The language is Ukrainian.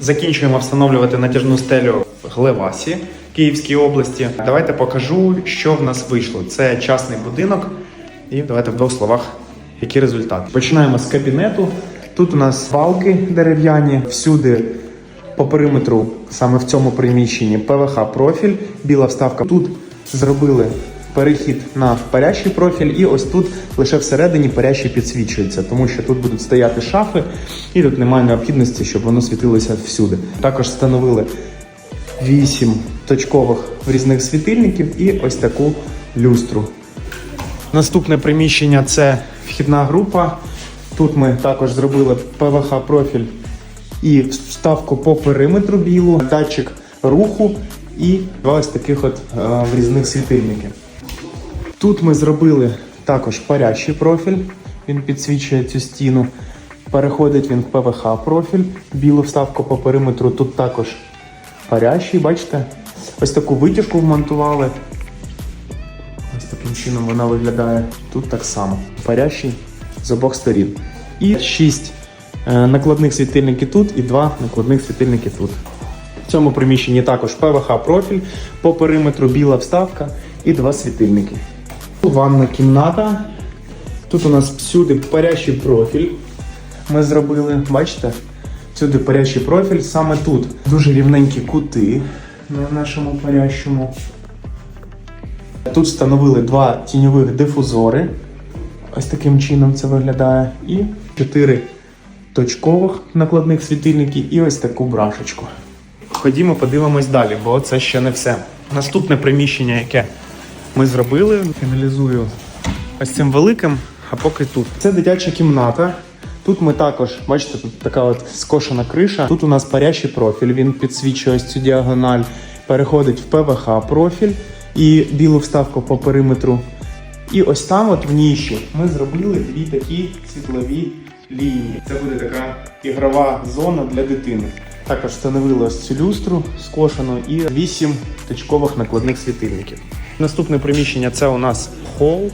Закінчуємо встановлювати натяжну стелю в Глевасі Київській області. Давайте покажу, що в нас вийшло. Це частний будинок. І давайте в двох словах, які результати. Починаємо з кабінету. Тут у нас балки дерев'яні, всюди по периметру, саме в цьому приміщенні, ПВХ профіль, біла вставка. Тут зробили перехід на парящий профіль, і ось тут лише всередині парящий підсвічується, тому що тут будуть стояти шафи, і тут немає необхідності, щоб воно світилося всюди. Також встановили 8 точкових різних світильників і ось таку люстру. Наступне приміщення це вхідна група. Тут ми також зробили ПВХ профіль і вставку по периметру білу, датчик руху і два ось таких от е, різних світильники. Тут ми зробили також парящий профіль, він підсвічує цю стіну. Переходить він в ПВХ профіль, білу вставку по периметру. Тут також парящий, бачите? Ось таку витяжку вмонтували. Ось таким чином вона виглядає. Тут так само. Парящий з обох сторін. І 6 накладних світильників тут і 2 накладних світильники тут. В цьому приміщенні також ПВХ профіль, по периметру біла вставка і два світильники. Ванна кімната. Тут у нас всюди парящий профіль. Ми зробили, бачите? Всюди парящий профіль. Саме тут дуже рівненькі кути на нашому парящому. Тут встановили два тіньових дифузори. Ось таким чином це виглядає. І чотири точкових накладних світильників і ось таку брашечку. Ходімо, подивимось далі, бо це ще не все. Наступне приміщення, яке ми зробили, фіналізую ось цим великим, а поки тут. Це дитяча кімната. Тут ми також, бачите, тут така от скошена криша. Тут у нас парящий профіль, він підсвічує ось цю діагональ, переходить в ПВХ профіль і білу вставку по периметру. І ось там, от в ніші, ми зробили дві такі світлові лінії. Це буде така ігрова зона для дитини. Також встановили ось цю люстру скошену і 8 точкових накладних світильників. Наступне приміщення це у нас хол.